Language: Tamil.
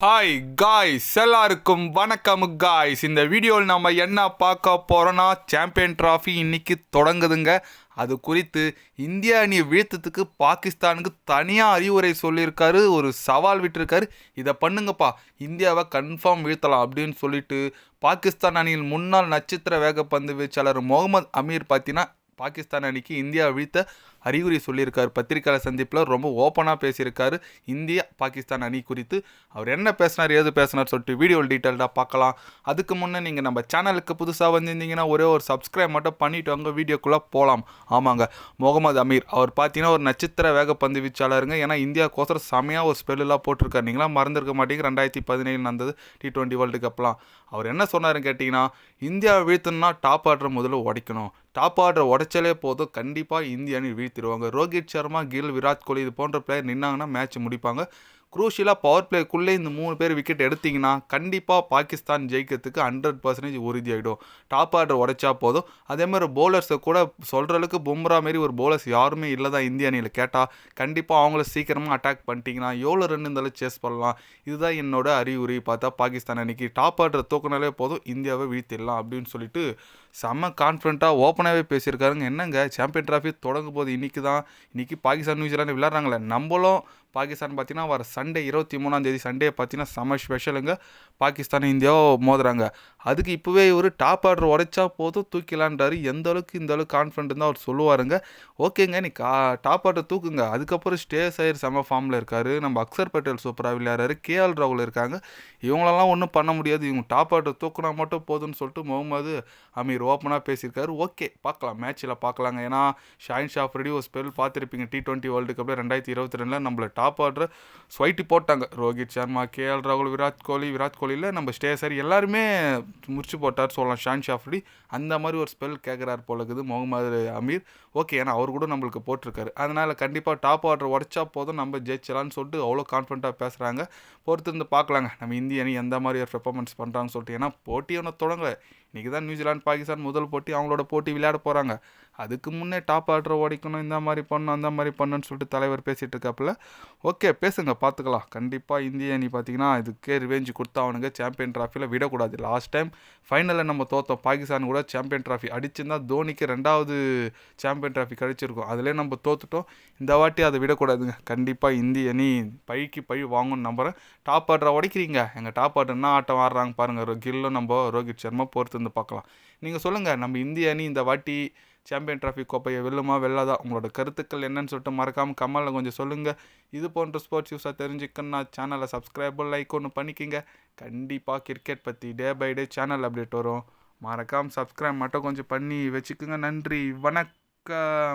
ஹாய் காய்ஸ் எல்லாருக்கும் வணக்கம் காய்ஸ் இந்த வீடியோவில் நம்ம என்ன பார்க்க போகிறோன்னா சாம்பியன் ட்ராஃபி இன்னைக்கு தொடங்குதுங்க. அது குறித்து இந்திய அணியை வீழ்த்தத்துக்கு பாகிஸ்தானுக்கு தனியாக அறிவுரை சொல்லியிருக்காரு ஒரு சவால் விட்டுருக்காரு. இதை பண்ணுங்கப்பா. இந்தியாவை கன்ஃபார்ம் வீழ்த்தலாம் அப்படின்னு சொல்லிட்டு பாகிஸ்தான் அணியின் முன்னாள் நட்சத்திர வேகப்பந்து வீச்சாளர் முகமது அமீர் பார்த்தீங்கன்னா பாகிஸ்தான் அணிக்கு இந்தியா வீழ்த்த அறிகுறி சொல்லியிருக்கார். பத்திரிகையாளர் சந்திப்பில் ரொம்ப ஓப்பனாக பேசியிருக்காரு. இந்தியா பாகிஸ்தான் அணி குறித்து அவர் என்ன பேசினார் ஏது பேசினார் சொல்லிட்டு வீடியோ டீட்டெயில்டாக பார்க்கலாம். அதுக்கு முன்னே நீங்கள் நம்ம சேனலுக்கு புதுசாக வந்திருந்தீங்கன்னா ஒரே ஒரு சப்ஸ்கிரைப் மட்டும் பண்ணிவிட்டு வாங்க வீடியோக்குள்ளே போகலாம் ஆமாங்க. முகமது அமீர் அவர் பார்த்தீங்கன்னா ஒரு நட்சத்திர வேகப்பந்து வீச்சாளருங்க. ஏன்னா இந்தியாவுக்கோசரம் செமையாக ஒரு ஸ்பெல்லாம் போட்டிருக்காரு. நீங்களாம் மறந்துருக்க மாட்டேங்க. ரெண்டாயிரத்தி பதினேழு நடந்தது டி டுவெண்ட்டி வேர்ல்டு கப்லாம் அவர் என்ன சொன்னாருன்னு கேட்டிங்கன்னா இந்தியா வீழ்த்தணும்னா டாப் ஆர்டர் முதல்ல உடைக்கணும். டாப் ஆர்டர் உடச்சாலே போதும். கண்டிப்பாக இந்திய அணி வீழ்த்திடுவாங்க. ரோஹித் சர்மா கில் விராட் கோலி இது போன்ற பிளேயர் நின்னாங்கன்னா மேட்ச் முடிப்பாங்க. குரூஷியலாக பவர் பிளேக்குள்ளே இந்த மூணு பேர் விக்கெட் எடுத்தீங்கன்னா கண்டிப்பாக பாகிஸ்தான் ஜெயிக்கிறதுக்கு ஹண்ட்ரட் பர்சன்டேஜ் உறுதியாகிடும் டாப் ஆர்டர் உடைச்சா போதும். அதே மாதிரி பவுலர்ஸை கூட சொல்கிற அளவுக்கு பும்ரா மாரி ஒரு பவுலர்ஸ் யாருமே இல்லை தான் இந்திய அணியில் கேட்டால் கண்டிப்பாக அவங்கள சீக்கிரமாக அட்டாக் பண்ணிட்டீங்கன்னா எவ்வளோ ரன் இருந்தாலும் சேஸ் பண்ணலாம். இதுதான் என்னோட அறிகுறி. பார்த்தா பாகிஸ்தான் அன்றைக்கி டாப் ஆர்டர் தூக்குனாலே போதும் இந்தியாவை வீழ்த்திடலாம் அப்படின்னு சொல்லிட்டு செம்ம கான்ஃபிடண்ட்டாக ஓப்பனாகவே பேசியிருக்காருங்க. என்னங்க? சாம்பியன் ட்ராஃபி தொடங்கும் போது இன்றைக்கி தான் இன்றைக்கி பாகிஸ்தான் நியூசிலாந்து விளையாடுறாங்களே. நம்மளும் பாகிஸ்தான் பார்த்தீங்கன்னா வர சண்டே இருபத்தி மூணாம் தேதி சண்டே பார்த்தீங்கன்னா செம்ம ஸ்பெஷலுங்க பாகிஸ்தான் இந்தியாவோ மோதுறாங்க. அதுக்கு இப்போவே இவர் டாப் ஆர்டர் உடைச்சா போதும் தூக்கிலான்றாரு எந்த அளவுக்கு இந்த அளவுக்கு கான்ஃபிடென்ட் தான் அவர் சொல்லுவாருங்க. ஓகேங்க நீ கா டாப் ஆர்டர் தூக்குங்க. அதுக்கப்புறம் ஸ்டேஸ் சைர் செம ஃபார்மில் இருக்காரு. நம்ம அக்சர் பட்டேல் சூப்பராக விளையாடுறாரு. கேஎல் ராகுல் இருக்காங்க. இவங்களெல்லாம் ஒன்றும் பண்ண முடியாது. இவங்க டாப் ஆர்டர் தூக்குனா மட்டும் போதும்னு சொல்லிட்டு முகமது அமீர் ஓப்பனாக பேசியிருக்காரு. ஓகே பார்க்கலாம். மேட்ச்சில் பார்க்கலாங்க. ஏன்னா ஷாயின் ஷாஃப் ரெடி ஒரு ஸ்பெல் பார்த்துருப்பீங்க. டி டுவெண்ட்டி வேர்ல்டு கப்பில் ரெண்டாயிரத்தி இருபத்தி ரெண்டில் நம்மளை டாப் டாப் ஆர்டர் ஸ்வைட்டு போட்டாங்க. ரோஹித் சர்மா கேஎல் ராகுல் விராட் கோலி விராட் கோலியில் நம்ம ஸ்டேசர் எல்லாருமே முடிச்சு போட்டார் சொல்லலாம். ஷான் ஷாஃப்ரி அந்த மாதிரி ஒரு ஸ்பெல் கேட்குறாரு போல இருக்குது முகமது அமீர். ஓகே ஏன்னா அவர் கூட நம்மளுக்கு போட்டிருக்காரு. அதனால் கண்டிப்பாக டாப் ஆர்டர் உடச்சா போதும் நம்ம ஜெயிச்சலான்னு சொல்லிட்டு அவ்வளோ கான்ஃபிடண்ட்டாக பேசுகிறாங்க பொறுத்து இருந்து பார்க்கலாங்க. நம்ம இந்திய அணி எந்த மாதிரி ஒரு பெர்ஃபார்மன்ஸ் பண்ணுறாங்கன்னு சொல்லிட்டு ஏன்னா போட்டி ஒன்று தொடங்கலை. இன்றைக்கி தான் நியூசிலாந்து பாகிஸ்தான் முதல் போட்டி அவங்களோட போட்டி விளையாட போகிறாங்க அதுக்கு முன்னே டாப் ஆர்டர் உடைக்கணும் இந்த மாதிரி பண்ணணும் அந்த மாதிரி பண்ணணும்னு சொல்லிட்டு தலைவர் பேசிகிட்டு இருக்காப்புல. ஓகே பேசுங்க பார்த்துக்கலாம் கண்டிப்பாக இந்திய அணி பார்த்தீங்கன்னா இதுக்கே ரிவெஞ்சு கொடுத்தா அவனுங்க சாம்பியன் ட்ராஃபியில் விடக்கூடாது. லாஸ்ட் டைம் ஃபைனலில் நம்ம தோத்தோம். பாகிஸ்தான் கூட சாம்பியன் ட்ராஃபி அடிச்சிருந்தா தோனிக்கு ரெண்டாவது சாம்பியன் ட்ராஃபி கழிச்சிருக்கோம் அதிலே நம்ம தோத்துட்டோம். இந்த வாட்டி அதை விடக்கூடாதுங்க. கண்டிப்பாக இந்திய அணி பழிக்கு பழி வாங்கணும்னு நம்புகிறேன் டாப் ஆர்டரை உடைக்கிறீங்க. எங்கள் டாப் ஆர்டர் என்ன ஆட்டம் ஆடுறாங்க பாருங்கள் கில்லும் நம்ம ரோஹித் சர்மா பொறுத்து வந்து பார்க்கலாம் நீங்கள் சொல்லுங்கள் நம்ம இந்திய அணி இந்த வாட்டி சாம்பியன் ட்ராஃபி கோப்பையை வெல்லுமா வெல்லாதா? உங்களோட கருத்துக்கள் என்னன்னு சொல்லிட்டு மறக்காமல் கமலில் கொஞ்சம் சொல்லுங்கள் இது போன்ற ஸ்போர்ட்ஸ் நியூஸாக தெரிஞ்சுக்கணும்னா சேனலை சப்ஸ்கிரைப் லைக் ஒன்று பண்ணிக்கிங்க. கண்டிப்பாக கிரிக்கெட் பற்றி day by day channel update வரும். மறக்காமல் சப்ஸ்கிரைப் மட்டும் கொஞ்சம் பண்ணி வச்சுக்கோங்க. நன்றி. வணக்கம்.